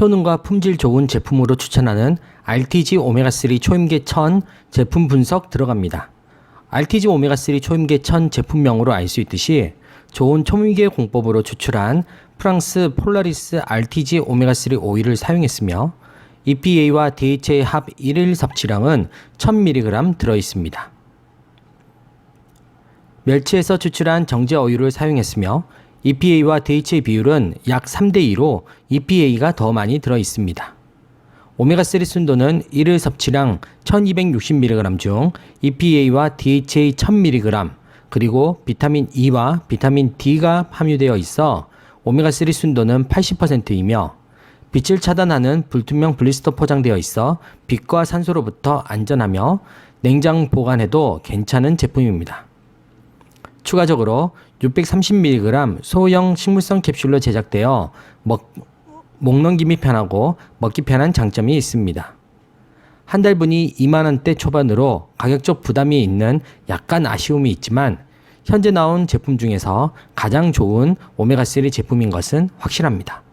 효능과 품질 좋은 제품으로 추천하는 RTG 오메가3 초임계 천 제품 분석 들어갑니다. RTG 오메가3 초임계 천 제품명으로 알 수 있듯이 좋은 초임계 공법으로 추출한 프랑스 폴라리스 RTG 오메가3 오일을 사용했으며 EPA와 DHA 합 1일 섭취량은 1000mg 들어 있습니다. 멸치에서 추출한 정제 어유를 사용했으며 EPA와 DHA 비율은 약 3대 2로 EPA가 더 많이 들어 있습니다. 오메가3 순도는 1일 섭취량 1260mg 중 EPA와 DHA 1000mg 그리고 비타민 E와 비타민 D가 함유되어 있어 오메가3 순도는 80%이며 빛을 차단하는 불투명 블리스터 포장되어 있어 빛과 산소로부터 안전하며 냉장 보관해도 괜찮은 제품입니다. 추가적으로 630mg 소형 식물성 캡슐로 제작되어 먹, 목넘김이 편하고 먹기 편한 장점이 있습니다. 한 달분이 2만원대 초반으로 가격적 부담이 있는 약간 아쉬움이 있지만 현재 나온 제품 중에서 가장 좋은 오메가3 제품인 것은 확실합니다.